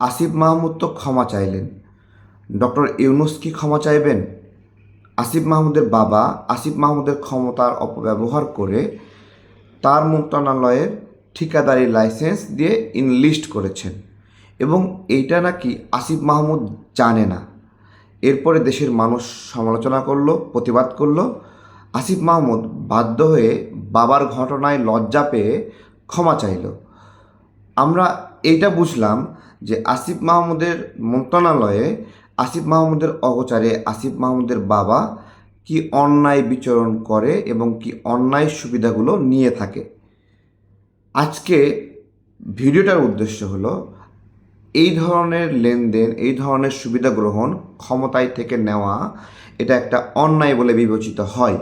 আসিফ মাহমুদ তো ক্ষমা চাইলেন। ডক্টর ইউনুস কি ক্ষমা চাইবেন? আসিফ মাহমুদের বাবা আসিফ মাহমুদের ক্ষমতার অপব্যবহার করে তার মন্ত্রণালয়ের ঠিকাদারি লাইসেন্স দিয়ে ইনলিস্ট করেছেন এবং এইটা নাকি আসিফ মাহমুদ জানে না। এরপরে দেশের মানুষ সমালোচনা করল, প্রতিবাদ করল। আসিফ মাহমুদ বাধ্য হয়ে বাবার ঘটনায় লজ্জা পেয়ে ক্ষমা চাইল। আমরা এইটা বুঝলাম যে আসিফ মাহমুদের মন্ত্রণালয়ে আসিফ মাহমুদের অগোচারে আসিফ মাহমুদের বাবা কি অন্যায় বিচরণ করে এবং কি অন্যায় সুবিধাগুলো নিয়ে থাকে। আজকে ভিডিওটার উদ্দেশ্য হলো, এই ধরনের লেনদেন, এই ধরনের সুবিধা গ্রহণ ক্ষমতায় থেকে নেওয়া, এটা একটা অন্যায় বলে বিবেচিত হয়।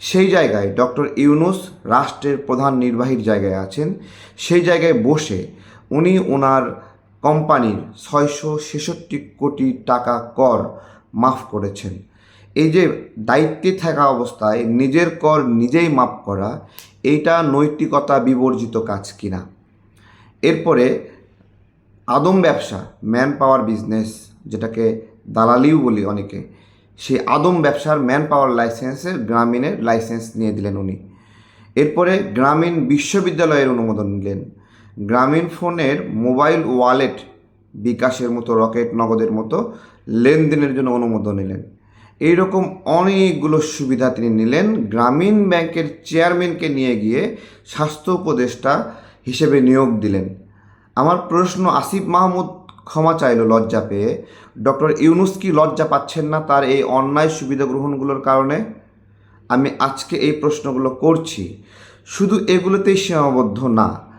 সেই জায়গায় ডক্টর ইউনুস রাষ্ট্রের প্রধান নির্বাহীর জায়গায় আছেন। সেই জায়গায় বসে উনি ওনার কোম্পানির ছয়শো ছেষট্টি কোটি টাকা কর মাফ করেছেন। এই যে দায়িত্বে থাকা অবস্থায় নিজের কর নিজেই মাফ করা, এইটা নৈতিকতা বিবর্জিত কাজ কিনা? এরপরে আদম ব্যবসা ম্যান পাওয়ার বিজনেস, যেটাকে দালালিও বলি অনেকে, সেই আদম ব্যবসার ম্যান পাওয়ার লাইসেন্সের গ্রামীণের লাইসেন্স নিয়ে দিলেন উনি। এরপরে গ্রামীণ বিশ্ববিদ্যালয়ের অনুমোদন নিলেন। গ্রামীণ ফোনের মোবাইল ওয়ালেট বিকাশের মতো, রকেট নগদের মতো লেনদেনের জন্য অনুমোদন নিলেন। এইরকম অনেকগুলো সুবিধা তিনি নিলেন। গ্রামীণ ব্যাংকের চেয়ারম্যানকে নিয়ে গিয়ে স্বাস্থ্য উপদেষ্টা হিসেবে নিয়োগ দিলেন। আমার প্রশ্ন, আসিফ মাহমুদ ক্ষমা চাইল লজ্জা পেয়ে? ডক্টর ইউনুস কি লজ্জা পাচ্ছেন না তার এই অন্যায় সুবিধা গ্রহণগুলোর কারণে? আমি আজকে এই প্রশ্নগুলো করছি। শুধু এগুলোতেই সীমাবদ্ধ না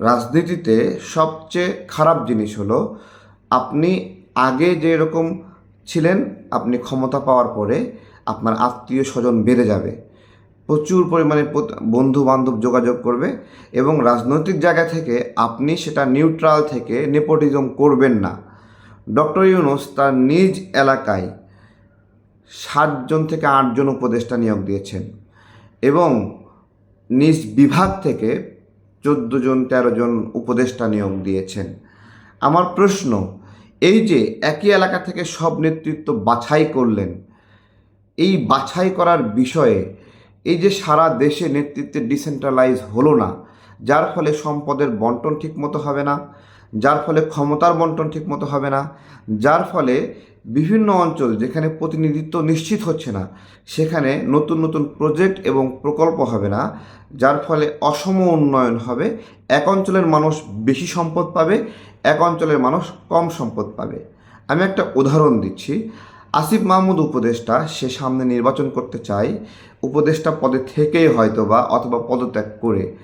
রাজনীতিতে সবচেয়ে খারাপ জিনিস হলো আপনি আগে যেরকম ছিলেন, আপনি ক্ষমতা পাওয়ার পরে আপনার আত্মীয় স্বজন বেড়ে যাবে। প্রচুর পরিমাণে বন্ধু বান্ধব যোগাযোগ করবে এবং রাজনৈতিক জায়গা থেকে আপনি সেটা নিউট্রাল থেকে নেপোটিজম করবেন না। ডক্টর ইউনুস তার নিজ এলাকায় সাতজন থেকে আটজন উপদেষ্টা নিয়োগ দিয়েছেন এবং নিজ বিভাগ থেকে চোদ্দ জন তেরো জন উপদেষ্টা নিয়োগ দিয়েছেন। আমার প্রশ্ন, এই যে একই এলাকা থেকে সব নেতৃত্ব বাছাই করলেন, এই বাছাই করার বিষয়ে এই যে সারা দেশে নেতৃত্বে ডিসেন্ট্রালাইজ হলো না যার ফলে সম্পদের বন্টন ঠিকমতো হবে না, যার ফলে ক্ষমতার বন্টন ঠিকমতো হবে না, যার ফলে বিভিন্ন অঞ্চল যেখানে প্রতিনিধিত্ব নিশ্চিত হচ্ছে না, সেখানে নতুন নতুন প্রজেক্ট এবং প্রকল্প হবে না, যার ফলে অসম উন্নয়ন হবে। এক অঞ্চলের মানুষ বেশি সম্পদ পাবে, এক অঞ্চলের মানুষ কম সম্পদ পাবে। আমি একটা উদাহরণ দিচ্ছি। আসিফ মাহমুদ উপদেষ্টা, সে সামনে নির্বাচন করতে চায়। উপদেষ্টা পদে থেকেই হয়তো বা অথবা পদত্যাগ করে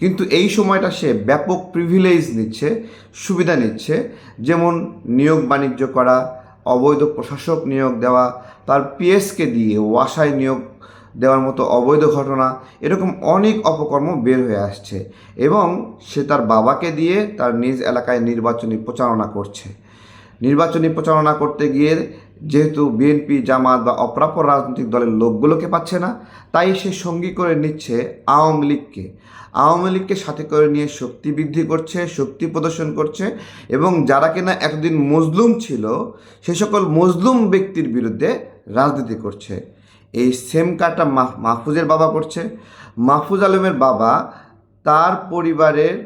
কিন্তু এই সময়টা সে ব্যাপক প্রিভিলেজ নিচ্ছে, সুবিধা নিচ্ছে। যেমন নিয়োগ বাণিজ্য করা, অবৈধ প্রশাসক নিয়োগ দেওয়া, তার পিএসকে দিয়ে ওয়াসায় নিয়োগ দেওয়ার মতো অবৈধ ঘটনা, এরকম অনেক অপকর্ম বের হয়ে আসছে এবং সে তার বাবাকে দিয়ে তার নিজ এলাকায় নির্বাচনী প্রচারণা করছে। নির্বাচনী প্রচারণা করতে গিয়ে যেহেতু বিএনপি, জামাত বা অপরাপর রাজনৈতিক দলের লোকগুলোকে পাচ্ছে না, তাই সে সঙ্গী করে নিচ্ছে আওয়ামী লীগকে। আওয়ামী লীগকে সাথে করে নিয়ে শক্তি বৃদ্ধি করছে, শক্তি প্রদর্শন করছে এবং যারা কিনা এতদিন মজলুম ছিল, সে সকল মজলুম ব্যক্তির বিরুদ্ধে রাজনীতি করছে। এই সেম কাজটা মাহফুজের বাবা করছে। মাহফুজ আলমের বাবা তার পরিবারের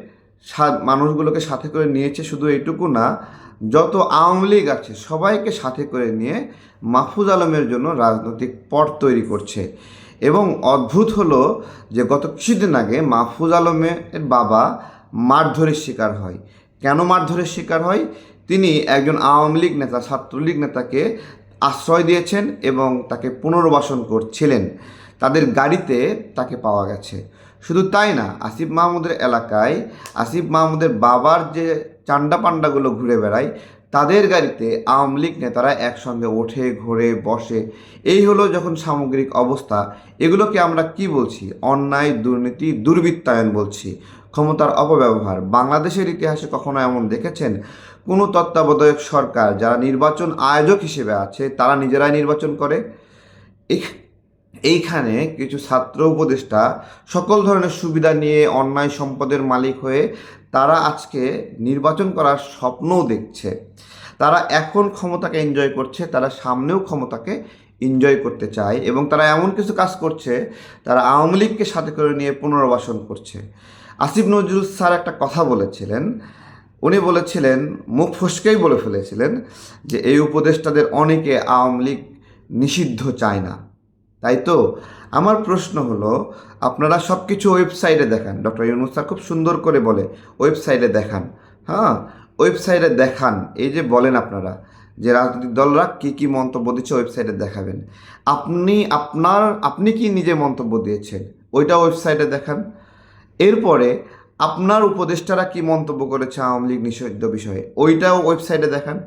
মানুষগুলোকে সাথে করে নিয়েছে শুধু এইটুকু না যত আওয়ামী লীগ আছে, সবাইকে সাথে করে নিয়ে মাহফুজ আলমের জন্য রাজনৈতিক পট তৈরি করছে। এবং অদ্ভুত হলো যে গত কিছুদিন আগে মাহফুজ আলমের বাবা মারধরের শিকার হয়। কেন মারধরের শিকার হয়? তিনি একজন আওয়ামী লীগ নেতা, ছাত্রলীগ নেতাকে আশ্রয় দিয়েছেন এবং তাকে পুনর্বাসন করছিলেন। তাদের গাড়িতে তাকে পাওয়া গেছে। শুধু তাই না, আসিফ মাহমুদের এলাকায় আসিফ মাহমুদের বাবার যে চান্ডা পান্ডাগুলো ঘুরে বেড়ায়, তাদের গাড়িতে আওয়ামী লীগ নেতারা একসঙ্গে ওঠে, ঘোরে, বসে। এই হলো যখন সামগ্রিক অবস্থা। এগুলোকে আমরা কি বলছি? অন্যায়, দুর্নীতি, দুর্বৃত্তায়ন বলছি। ক্ষমতার অপব্যবহার। বাংলাদেশের ইতিহাসে কখনো এমন দেখেছেন? কোনো তত্ত্বাবধায়ক সরকার, যারা নির্বাচন আয়োজক হিসেবে আছে, তারা নিজেরাই নির্বাচন করে? এইখানে কিছু ছাত্র উপদেষ্টা সকল ধরনের সুবিধা নিয়ে অন্যায় সম্পদের মালিক হয়ে তারা আজকে নির্বাচন করার স্বপ্নও দেখছে। তারা এখন ক্ষমতাকে এনজয় করছে, তারা সামনেও ক্ষমতাকে এনজয় করতে চায় এবং তারা এমন কিছু কাজ করছে, তারা আওয়ামী লীগকে সাথে করে নিয়ে পুনর্বাসন করছে। আসিফ নজরুল স্যার একটা কথা বলেছিলেন, উনি বলেছিলেন, মুখ ফসকেই বলে ফেলেছিলেন যে এই উপদেষ্টাদের অনেকে আওয়ামী লীগ নিষিদ্ধ চায় না। তাই তো? আমার প্রশ্ন হলো, আপনারা সব কিছু ওয়েবসাইটে দেখান। ডক্টর ইউনুস খুব সুন্দর করে বলে, ওয়েবসাইটে দেখান। হ্যাঁ ওয়েবসাইটে দেখান। এই যে বলেন আপনারা যে রাজনৈতিক দলরা কী কী মন্তব্য দিচ্ছে ওয়েবসাইটে দেখাবেন। আপনি, আপনার, আপনি কি নিজে মন্তব্য দিয়েছেন? ওইটা ওয়েবসাইটে দেখান। এরপরে আপনার উপদেষ্টারা কি মন্তব্য করেছে আওয়ামী লীগ নিষিদ্ধ বিষয়ে? ওইটাও ওয়েবসাইটে দেখান।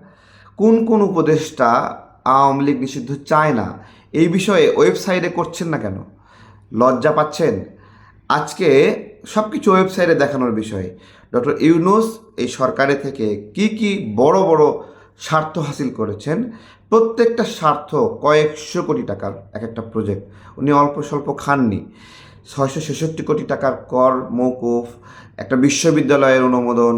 কোন কোন উপদেষ্টা আওয়ামী লীগ নিষিদ্ধ চায় না? এই বিষয়ে ওয়েবসাইটে করছেন না কেন? লজ্জা পাচ্ছেন? আজকে সব কিছু ওয়েবসাইটে দেখানোর বিষয়। ডক্টর ইউনুস এই সরকারে থেকে কি কি বড় বড় স্বার্থ হাসিল করেছেন? প্রত্যেকটা স্বার্থ কয়েকশো কোটি টাকার এক একটা প্রজেক্ট উনি অল্প স্বল্প খাননি। ছয়শো ছেষট্টি কোটি টাকার কর মৌকুফ একটা বিশ্ববিদ্যালয়ের অনুমোদন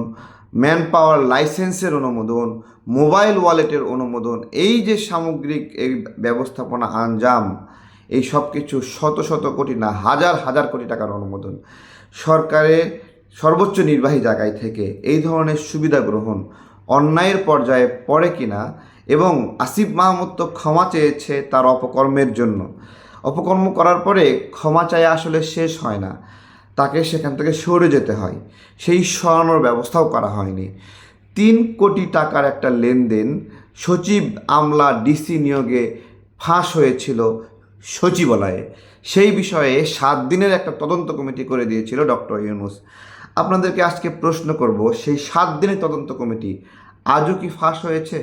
ম্যান পাওয়ার লাইসেন্সের অনুমোদন মোবাইল ওয়ালেটের অনুমোদন, এই যে সামগ্রিক এই ব্যবস্থাপনা আঞ্জাম, এই সব কিছু শত শত কোটি না, হাজার হাজার কোটি টাকার অনুমোদন। সরকারের সর্বোচ্চ নির্বাহী জায়গায় থেকে এই ধরনের সুবিধা গ্রহণ অন্যায়ের পর্যায়ে পড়ে কিনা এবং আসিফ মাহমুদ তো ক্ষমা চেয়েছে তার অপকর্মের জন্য। অপকর্ম করার পরে ক্ষমা চায় আসলে শেষ হয় না। তাকে সেখান থেকে সরে যেতে হয়। সেই সরানোর ব্যবস্থাও করা হয়নি। তিন কোটি টাকার একটা লেনদেন সচিব আমলা ডিসি নিয়োগে ফাঁস হয়েছিল সচিবালয়ে। সেই বিষয়ে সাত দিনের একটা তদন্ত কমিটি করে দিয়েছিল ডক্টর ইউনুস। আপনাদেরকে আজকে প্রশ্ন করব, সেই সাত দিনের তদন্ত কমিটি আজও কি ফাঁস হয়েছে?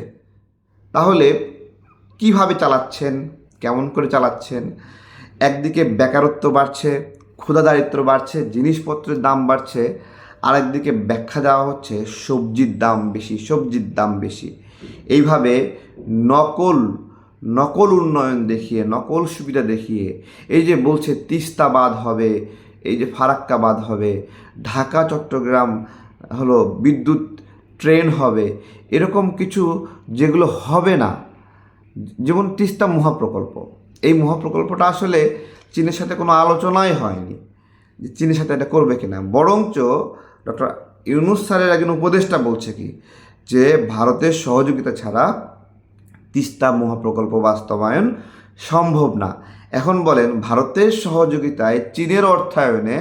তাহলে কীভাবে চালাচ্ছেন? কেমন করে চালাচ্ছেন? একদিকে বেকারত্ব বাড়ছে ক্ষুধাদারিদ্র বাড়ছে, জিনিসপত্রের দাম বাড়ছে আরেকদিকে ব্যাখ্যা দেওয়া হচ্ছে সবজির দাম বেশি, সবজির দাম বেশি। এইভাবে নকল নকল উন্নয়ন দেখিয়ে, নকল সুবিধা দেখিয়ে, এই যে বলছে তিস্তাবাদ হবে, এই যে ফারাক্কাবাদ হবে, ঢাকা, চট্টগ্রাম হলো বিদ্যুৎ ট্রেন হবে, এরকম কিছু যেগুলো হবে না, যেমন তিস্তা মহাপ্রকল্প। এই মহাপ্রকল্পটা আসলে চীনের সাথে কোনো আলোচনাই হয়নি যে চীনের সাথে এটা করবে কিনা। বরঞ্চ ডক্টর ইউনুস স্যারের একজন উপদেষ্টা বলছে কি, যে ভারতের সহযোগিতা ছাড়া তিস্তা মহাপ্রকল্প বাস্তবায়ন সম্ভব না। এখন বলেন, ভারতের সহযোগিতায় চীনের অর্থায়নে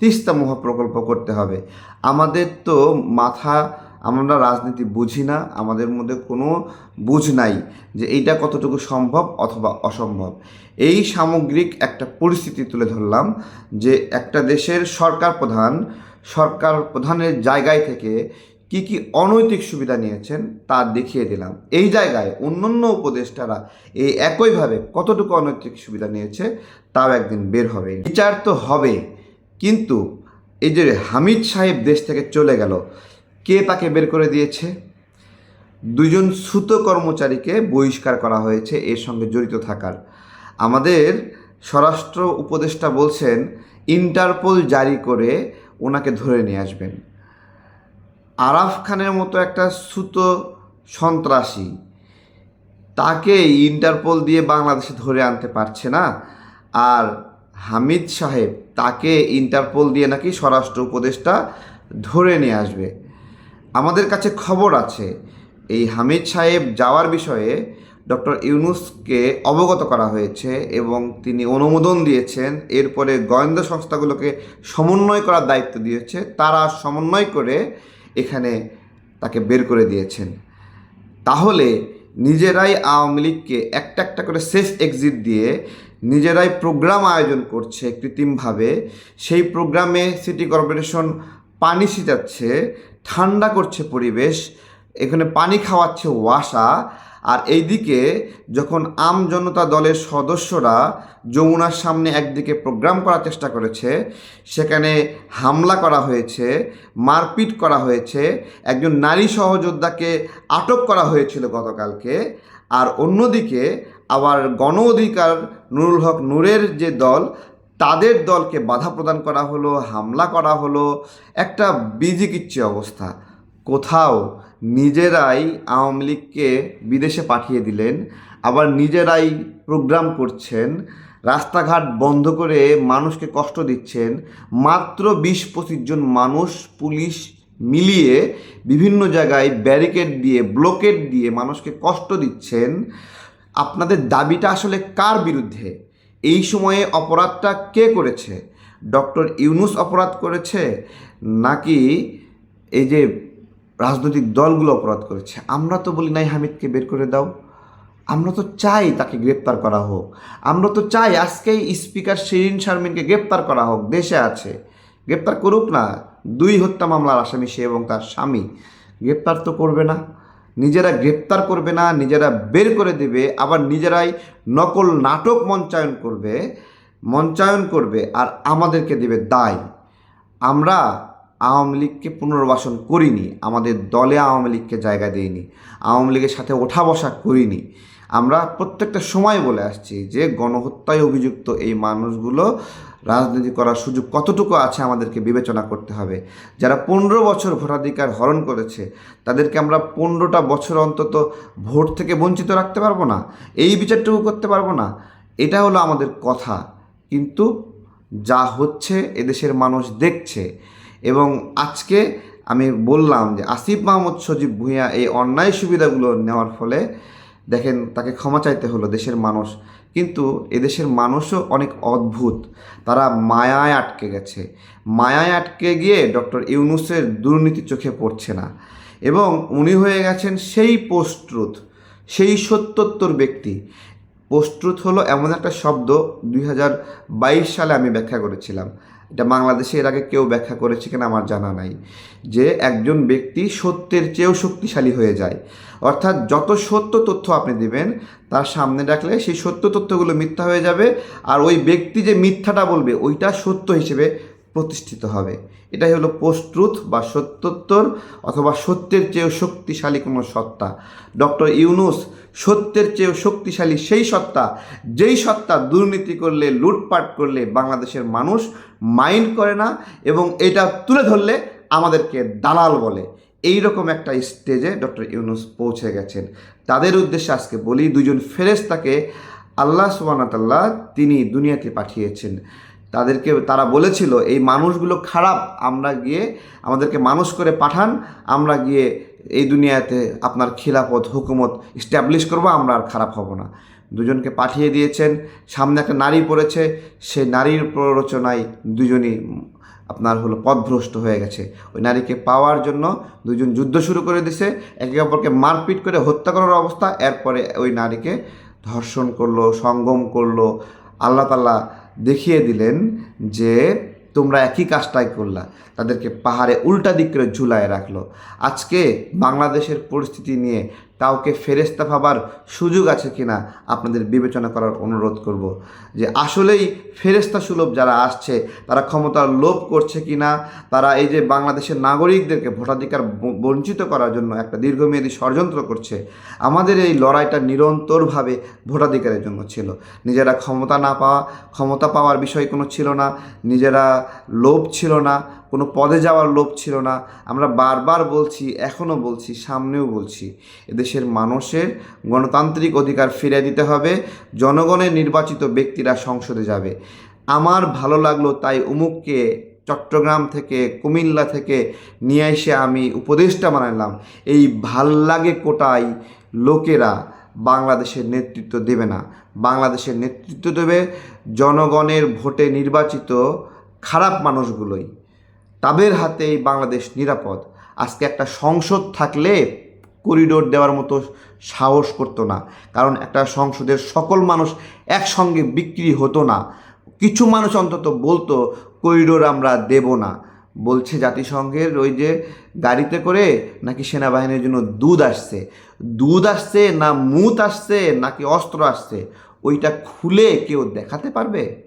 তিস্তা মহাপ্রকল্প করতে হবে। আমাদের তো মাথা, আমরা রাজনীতি বুঝি না, আমাদের মধ্যে কোনো বুঝ নাই যে এইটা কতটুকু সম্ভব অথবা অসম্ভব। এই সামগ্রিক একটা পরিস্থিতি তুলে ধরলাম যে একটা দেশের সরকার প্রধান সরকার প্রধানের জায়গায় থেকে কি কি অনৈতিক সুবিধা নিয়েছেন তা দেখিয়ে দিলাম। এই জায়গায় অন্যান্য উপদেষ্টারা এই একইভাবে কতটুকু অনৈতিক সুবিধা নিয়েছে তাও একদিন বের হবে। বিচার তো হবে, কিন্তু এই যে হামিদ সাহেব দেশ থেকে চলে গেল, কে তাকে বের করে দিয়েছে? দুজন সুতো কর্মচারীকে বহিষ্কার করা হয়েছে, এর সঙ্গে জড়িত থাকার। আমাদের স্বরাষ্ট্র উপদেষ্টা বলছেন, ইন্টারপোল জারি করে ওনাকে ধরে নিয়ে আসবেন। আরাফ খানের মতো একটা সুতো সন্ত্রাসী, তাকে ইন্টারপোল দিয়ে বাংলাদেশে ধরে আনতে পারছে না। আর হামিদ সাহেব তাকে ইন্টারপোল দিয়ে নাকি স্বরাষ্ট্র উপদেষ্টা ধরে নিয়ে আসবে। আমাদের কাছে খবর আছে, এই হামিদ সাহেব যাওয়ার বিষয়ে ডক্টর ইউনুসকে অবগত করা হয়েছে এবং তিনি অনুমোদন দিয়েছেন। এরপরে গোয়েন্দা সংস্থাগুলোকে সমন্বয় করার দায়িত্ব দিয়েছে। তারা সমন্বয় করে এখানে তাকে বের করে দিয়েছেন। তাহলে নিজেরাই আওয়ামী লীগকে একটা একটা করে সেফ এক্সিট দিয়ে নিজেরাই প্রোগ্রাম আয়োজন করছে কৃত্রিমভাবে। সেই প্রোগ্রামে সিটি কর্পোরেশন পানি ছিটাচ্ছে ঠান্ডা করছে পরিবেশ, এখানে পানি খাওয়াচ্ছে ওয়াসা। আর এইদিকে যখন আম জনতা দলের সদস্যরা যমুনার সামনে একদিকে প্রোগ্রাম করার চেষ্টা করেছে, সেখানে হামলা করা হয়েছে, মারপিট করা হয়েছে, একজন নারী সহযোদ্ধাকে আটক করা হয়েছিল গতকালকে, আর অন্যদিকে আবার গণ অধিকার নুরুল হক নূরের যে দল, তাদের দলকে বাধা প্রদান করা হলো, হামলা করা হলো, একটা বিজিকিচ্ছি অবস্থা। কোথাও নিজেরাই আওয়ামী লীগকে বিদেশে পাঠিয়ে দিলেন, আবার নিজেরাই প্রোগ্রাম করছেন, রাস্তাঘাট বন্ধ করে মানুষকে কষ্ট দিচ্ছেন, মাত্র বিশ পঁচিশ জন মানুষ, পুলিশ মিলিয়ে বিভিন্ন জায়গায় ব্যারিকেড দিয়ে, ব্লকেট দিয়ে মানুষকে কষ্ট দিচ্ছেন। আপনাদের দাবিটা আসলে কার বিরুদ্ধে? এই সময়ে অপরাধটা কে করেছে? ডক্টর ইউনুস অপরাধ করেছে? নাকি এই যে রাজনৈতিক দলগুলো অপরাধ করেছে। আমরা তো বলি, নাই হামিদকে বের করে দাও। আমরা তো চাই তাকে গ্রেপ্তার করা হোক। আমরা তো চাই আজকেই স্পিকার শিরিন শারমিনকে গ্রেপ্তার করা হোক, দেশে আছে। গ্রেপ্তার করুক না। দুই হত্যা মামলার আসামি সে এবং তার স্বামী। গ্রেপ্তার তো করবে না। নিজেরা গ্রেপ্তার করবে না, নিজেরা বের করে দেবে, আবার নিজেরাই নকল নাটক মঞ্চায়ন করবে মঞ্চায়ন করবে, আর আমাদেরকে দেবে দায়। আমরা আওয়ামী লীগকে পুনর্বাসন করিনি, আমাদের দলে আওয়ামী লীগকে জায়গা দিইনি, আওয়ামী লীগের সাথে ওঠা বসা করিনি। আমরা প্রত্যেকটা সময় বলে আসছি যে গণহত্যায় অভিযুক্ত এই মানুষগুলো রাজনীতি করার সুযোগ কতটুকু আছে আমাদেরকে বিবেচনা করতে হবে। যারা পনেরো বছর ভোটাধিকার হরণ করেছে, তাদেরকে আমরা পনেরোটা বছর অন্তত ভোট থেকে বঞ্চিত রাখতে পারব না, এই বিচারটুকু করতে পারব না, এটা হলো আমাদের কথা। কিন্তু যা হচ্ছে, এদেশের মানুষ দেখছে এবং আজকে আমি বললাম যে আসিফ মাহমুদ সজীব ভূঁইয়া এই অন্যায় সুবিধাগুলো নেওয়ার ফলে দেখেন তাকে ক্ষমা চাইতে হলো দেশের মানুষ। কিন্তু এদেশের মানুষও অনেক অদ্ভুত। তারা মায়ায় আটকে গেছে। মায়ায় আটকে গিয়ে ডক্টর ইউনুসের দুর্নীতি চোখে পড়ছে না। এবং উনি হয়ে গেছেন সেই পোস্ট্রুথ সেই সত্যোত্তর ব্যক্তি। পোস্ট্রুথ হলো এমন একটা শব্দ দুই হাজার বাইশ সালে আমি ব্যাখ্যা করেছিলাম। এটা বাংলাদেশে এর আগে কেউ ব্যাখ্যা করেছে কিনা আমার জানা নাই। যে একজন ব্যক্তি সত্যের চেয়েও শক্তিশালী হয়ে যায়। অর্থাৎ যত সত্য তথ্য আপনি দিবেন, তার সামনে রাখলে সেই সত্য তথ্যগুলো মিথ্যা হয়ে যাবে। আর ওই ব্যক্তি যে মিথ্যাটা বলবে, ওইটা সত্য হিসেবে প্রতিষ্ঠিত হবে। এটাই হলো পোস্ট ট্রুথ বা সত্যোত্তর অথবা সত্যের চেয়েও শক্তিশালী কোনো সত্তা। ডক্টর ইউনুস, সত্যের চেয়েও শক্তিশালী সেই সত্তা, যেই সত্তা দুর্নীতি করলে, লুটপাট করলে বাংলাদেশের মানুষ মাইন্ড করে না এবং এটা তুলে ধরলে আমাদেরকে দালাল বলে। এই রকম একটা স্টেজে ডক্টর ইউনুস পৌঁছে গেছেন। তাদের উদ্দেশ্যে আজকে বলি, দুজন ফেরেস্তাকে আল্লাহ সুবানাতাল্লাহ তিনি দুনিয়াতে পাঠিয়েছেন। তাদেরকে তারা বলেছিল, এই মানুষগুলো খারাপ, আমরা গিয়ে আমাদেরকে মানুষ করে পাঠান, আমরা গিয়ে এই দুনিয়াতে আপনার খিলাফত, হুকুমত স্ট্যাবলিশ করব, আমরা আর খারাপ হব না। দুজনকে পাঠিয়ে দিয়েছেন, সামনে একটা নারী পড়েছে সেই নারীর প্ররোচনায় দুজনই আপনার হলো পথভ্রষ্ট হয়ে গেছে। ওই নারীকে পাওয়ার জন্য দুজন যুদ্ধ শুরু করে দিছে, একে অপরকে মারপিট করে হত্যা করার অবস্থা, এরপরে ওই নারীকে ধর্ষণ করল, সঙ্গম করল, আল্লাহ তাল্লাহ দেখিয়ে দিলেন যে তোমরা একই কাজটাই করলা। তাদেরকে পাহাড়ে উল্টা দিক করে ঝুলায় রাখল। আজকে বাংলাদেশের পরিস্থিতি নিয়ে কাউকে ফেরেস্তা ভাবার সুযোগ আছে কিনা আপনাদের বিবেচনা করার অনুরোধ করব। যে আসলেই ফেরেস্তা সুলভ যারা আসছে, তারা ক্ষমতার লোভ করছে কিনা, তারা এই যে বাংলাদেশের নাগরিকদেরকে ভোটাধিকার বঞ্চিত করার জন্য একটা দীর্ঘমেয়াদী ষড়যন্ত্র করছে, আমাদের এই লড়াইটা নিরন্তরভাবে ভোটাধিকারের জন্য ছিল। নিজেরা ক্ষমতা না পাওয়া, ক্ষমতা পাওয়ার বিষয় কোনো ছিল না। নিজেরা লোভ ছিল না, কোনো পদে যাওয়ার লোভ ছিল না। আমরা বারবার বলছি এখনও বলছি, সামনেও বলছি, এদেশের মানুষের গণতান্ত্রিক অধিকার ফিরে দিতে হবে, জনগণের নির্বাচিত ব্যক্তিরা সংসদে যাবে। আমার ভালো লাগল তাই উমুককে চট্টগ্রাম থেকে, কুমিল্লা থেকে নিয়ে এসে আমি উপদেশটা বানালাম। এই ভালো লাগে কোটায় লোকেরা বাংলাদেশের নেতৃত্ব দেবে না। বাংলাদেশের নেতৃত্ব দেবে জনগণের ভোটে নির্বাচিত খারাপ মানুষগুলোই। তাদের হাতেই বাংলাদেশ নিরাপদ। আজকে একটা সংসদ থাকলে করিডোর দেওয়ার মতো সাহস করতো না। কারণ একটা সংসদের সকল মানুষ একসঙ্গে বিক্রি হতো না। কিছু মানুষ অন্তত বলতো, করিডোর আমরা দেব না। বলছে জাতিসংঘের ওই যে গাড়িতে করে নাকি সেনাবাহিনীর জন্য দুধ আসছে। দুধ আসছে না মুত আসছে নাকি অস্ত্র আসছে? ওইটা খুলে কেউ দেখাতে পারবে?